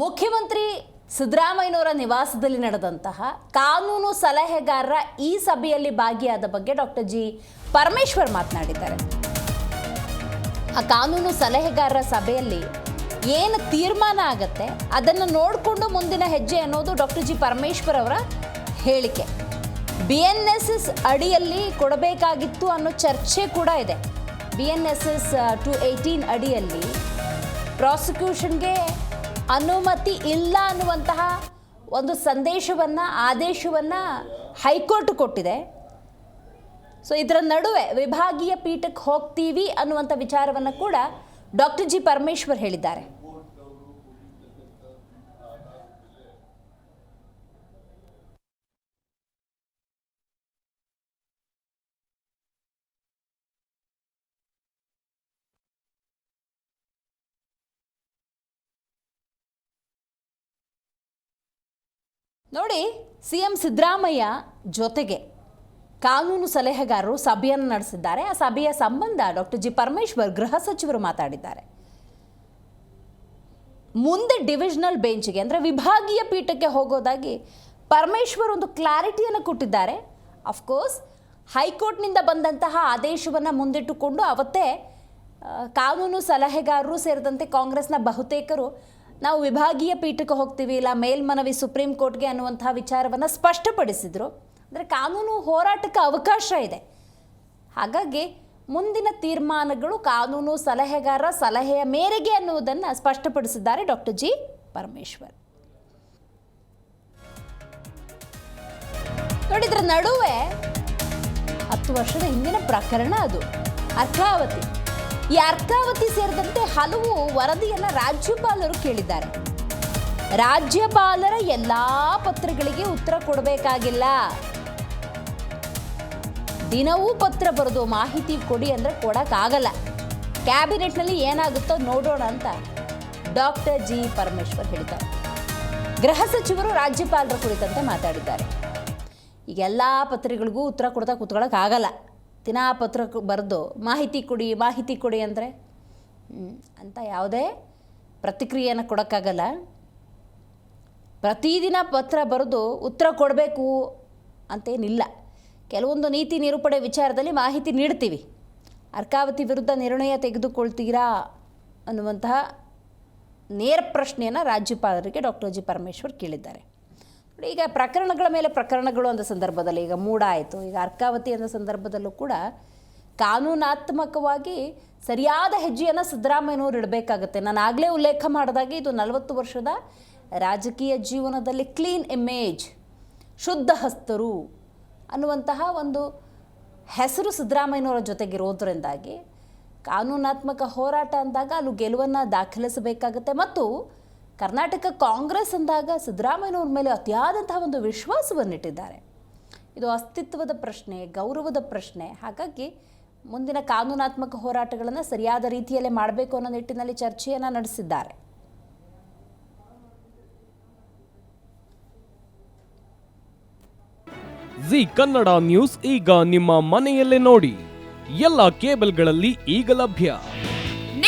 ಮುಖ್ಯಮಂತ್ರಿ ಸಿದ್ದರಾಮಯ್ಯನವರ ನಿವಾಸದಲ್ಲಿ ನಡೆದಂತಹ ಕಾನೂನು ಸಲಹೆಗಾರರ ಈ ಸಭೆಯಲ್ಲಿ ಭಾಗಿಯಾದ ಬಗ್ಗೆ ಡಾಕ್ಟರ್ ಜಿ ಪರಮೇಶ್ವರ್ ಮಾತನಾಡಿದ್ದಾರೆ. ಆ ಕಾನೂನು ಸಲಹೆಗಾರರ ಸಭೆಯಲ್ಲಿ ಏನು ತೀರ್ಮಾನ ಆಗತ್ತೆ, ಅದನ್ನು ನೋಡಿಕೊಂಡು ಮುಂದಿನ ಹೆಜ್ಜೆ ಅನ್ನೋದು ಡಾಕ್ಟರ್ ಜಿ ಪರಮೇಶ್ವರ್ ಅವರ ಹೇಳಿಕೆ. ಬಿ ಎನ್ ಎಸ್ ಎಸ್ ಅಡಿಯಲ್ಲಿ ಕೊಡಬೇಕಾಗಿತ್ತು ಅನ್ನೋ ಚರ್ಚೆ ಕೂಡ ಇದೆ. B N S S two eighteen ಅಡಿಯಲ್ಲಿ ಪ್ರಾಸಿಕ್ಯೂಷನ್ಗೆ ಅನುಮತಿ ಇಲ್ಲ ಅನ್ನುವಂತಹ ಒಂದು ಸಂದೇಶವನ್ನು, ಆದೇಶವನ್ನು ಹೈಕೋರ್ಟ್ ಕೊಟ್ಟಿದೆ. ಸೊ ಇದರ ನಡುವೆ ವಿಭಾಗೀಯ ಪೀಠಕ್ಕೆ ಹೋಗ್ತೀವಿ ಅನ್ನುವಂಥ ವಿಚಾರವನ್ನು ಕೂಡ ಡಾಕ್ಟರ್ ಜಿ ಪರಮೇಶ್ವರ್ ಹೇಳಿದ್ದಾರೆ. ನೋಡಿ, ಸಿ ಎಂ ಸಿದ್ದರಾಮಯ್ಯ ಜೊತೆಗೆ ಕಾನೂನು ಸಲಹೆಗಾರರು ಸಭೆಯನ್ನು ನಡೆಸಿದ್ದಾರೆ. ಆ ಸಭೆಯ ಸಂಬಂಧ ಡಾಕ್ಟರ್ ಜಿ ಪರಮೇಶ್ವರ್ ಗೃಹ ಸಚಿವರು ಮಾತಾಡಿದ್ದಾರೆ. ಮುಂದೆ ಡಿವಿಷನಲ್ ಬೆಂಚ್ಗೆ, ಅಂದರೆ ವಿಭಾಗೀಯ ಪೀಠಕ್ಕೆ ಹೋಗೋದಾಗಿ ಪರಮೇಶ್ವರ್ ಒಂದು ಕ್ಲಾರಿಟಿಯನ್ನು ಕೊಟ್ಟಿದ್ದಾರೆ. ಅಫ್ಕೋರ್ಸ್ ಹೈಕೋರ್ಟ್ನಿಂದ ಬಂದಂತಹ ಆದೇಶವನ್ನು ಮುಂದಿಟ್ಟುಕೊಂಡು ಅವತ್ತೇ ಕಾನೂನು ಸಲಹೆಗಾರರು ಸೇರಿದಂತೆ ಕಾಂಗ್ರೆಸ್ನ ಬಹುತೇಕರು ನಾವು ವಿಭಾಗೀಯ ಪೀಠಕ್ಕೆ ಹೋಗ್ತೀವಿ, ಇಲ್ಲ ಮೇಲ್ಮನವಿ ಸುಪ್ರೀಂ ಕೋರ್ಟ್ಗೆ ಅನ್ನುವಂತಹ ವಿಚಾರವನ್ನು ಸ್ಪಷ್ಟಪಡಿಸಿದರು. ಅಂದರೆ ಕಾನೂನು ಹೋರಾಟಕ್ಕೆ ಅವಕಾಶ ಇದೆ. ಹಾಗಾಗಿ ಮುಂದಿನ ತೀರ್ಮಾನಗಳು ಕಾನೂನು ಸಲಹೆಗಾರ ಸಲಹೆಯ ಮೇರೆಗೆ ಅನ್ನುವುದನ್ನು ಸ್ಪಷ್ಟಪಡಿಸಿದ್ದಾರೆ ಡಾಕ್ಟರ್ ಜಿ ಪರಮೇಶ್ವರ್. ನೋಡಿದ್ರ ನಡುವೆ ಹತ್ತು ವರ್ಷದ ಹಿಂದಿನ ಪ್ರಕರಣ ಅದು. ಅರ್ಕಾವತಿ. ಈ ಅರ್ಕಾವತಿ ಸೇರಿದಂತೆ ಹಲವು ವರದಿಯನ್ನ ರಾಜ್ಯಪಾಲರು ಕೇಳಿದ್ದಾರೆ. ರಾಜ್ಯಪಾಲರ ಎಲ್ಲಾ ಪತ್ರಗಳಿಗೆ ಉತ್ತರ ಕೊಡಬೇಕಾಗಿಲ್ಲ. ದಿನವೂ ಪತ್ರ ಬರೆದು ಮಾಹಿತಿ ಕೊಡಿ ಅಂದ್ರೆ ಕೊಡಕ್ಕಾಗಲ್ಲ. ಕ್ಯಾಬಿನೆಟ್ನಲ್ಲಿ ಏನಾಗುತ್ತೋ ನೋಡೋಣ ಅಂತ ಡಾಕ್ಟರ್ ಜಿ ಪರಮೇಶ್ವರ್ ಹೇಳಿದ್ದಾರೆ. ಗೃಹ ಸಚಿವರು ರಾಜ್ಯಪಾಲರ ಕುರಿತಂತೆ ಮಾತಾಡಿದ್ದಾರೆ. ಈಗ ಎಲ್ಲ ಪತ್ರಿಕೆಗಳಿಗೂ ಉತ್ತರ ಕೊಡ್ತಾ ಕೂತ್ಕೊಳ್ಳೋಕ್ಕಾಗಲ್ಲ ದಿನಾ ಪತ್ರ ಬರೆದು ಮಾಹಿತಿ ಕೊಡಿ ಮಾಹಿತಿ ಕೊಡಿ ಅಂದರೆ ಅಂತ ಯಾವುದೇ ಪ್ರತಿಕ್ರಿಯೆಯನ್ನು ಕೊಡೋಕ್ಕಾಗಲ್ಲ. ಪ್ರತಿದಿನ ಪತ್ರ ಬರೆದು ಉತ್ತರ ಕೊಡಬೇಕು ಅಂತೇನಿಲ್ಲ. ಕೆಲವೊಂದು ನೀತಿ ನಿರೂಪಣೆ ವಿಚಾರದಲ್ಲಿ ಮಾಹಿತಿ ನೀಡ್ತೀವಿ. ಅರ್ಕಾವತಿ ವಿರುದ್ಧ ನಿರ್ಣಯ ತೆಗೆದುಕೊಳ್ತೀರಾ ಅನ್ನುವಂತಹ ನೇರ ಪ್ರಶ್ನೆಯನ್ನು ರಾಜ್ಯಪಾಲರಿಗೆ ಡಾಕ್ಟರ್ ಜಿ ಪರಮೇಶ್ವರ್ ಕೇಳಿದ್ದಾರೆ. ಈಗ ಪ್ರಕರಣಗಳ ಮೇಲೆ ಪ್ರಕರಣಗಳು ಅಂದ ಸಂದರ್ಭದಲ್ಲಿ, ಈಗ ಮೂಡ ಆಯಿತು. ಈಗ ಅರ್ಕಾವತಿ ಅನ್ನೋ ಸಂದರ್ಭದಲ್ಲೂ ಕೂಡ ಕಾನೂನಾತ್ಮಕವಾಗಿ ಸರಿಯಾದ ಹೆಜ್ಜೆಯನ್ನು ಸಿದ್ದರಾಮಯ್ಯನವರು ಇಡಬೇಕಾಗತ್ತೆ. ನಾನು ಆಗಲೇ ಉಲ್ಲೇಖ ಮಾಡಿದಾಗ ಇದು ನಲವತ್ತು ವರ್ಷದ ರಾಜಕೀಯ ಜೀವನದಲ್ಲಿ ಕ್ಲೀನ್ ಇಮೇಜ್ ಶುದ್ಧ ಹಸ್ತರು ಅನ್ನುವಂತಹ ಒಂದು ಹೆಸರು ಸಿದ್ದರಾಮಯ್ಯನವರ ಜೊತೆಗಿರೋದ್ರಿಂದಾಗಿ ಕಾನೂನಾತ್ಮಕ ಹೋರಾಟ ಅಂದಾಗ ಅಲ್ಲೂ ಗೆಲುವನ್ನು ದಾಖಲಿಸಬೇಕಾಗುತ್ತೆ. ಮತ್ತು ಕರ್ನಾಟಕ ಕಾಂಗ್ರೆಸ್ ಅಂದಾಗ ಸಿದ್ದರಾಮಯ್ಯನವ್ರ ಮೇಲೆ ಅತಿಯಾದಂತಹ ಒಂದು ವಿಶ್ವಾಸವನ್ನಿಟ್ಟಿದ್ದಾರೆ. ಇದು ಅಸ್ತಿತ್ವದ ಪ್ರಶ್ನೆ, ಗೌರವದ ಪ್ರಶ್ನೆ. ಹಾಗಾಗಿ ಮುಂದಿನ ಕಾನೂನಾತ್ಮಕ ಹೋರಾಟಗಳನ್ನು ಸರಿಯಾದ ರೀತಿಯಲ್ಲೇ ಮಾಡಬೇಕು ಅನ್ನೋ ನಿಟ್ಟಿನಲ್ಲಿ ಚರ್ಚೆಯನ್ನು ನಡೆಸಿದ್ದಾರೆ. ಜಿ ಕನ್ನಡ ನ್ಯೂಸ್ ಈಗ ನಿಮ್ಮ ಮನೆಯಲ್ಲೇ ನೋಡಿ. ಎಲ್ಲ ಕೇಬಲ್ಗಳಲ್ಲಿ ಈಗ ಲಭ್ಯ.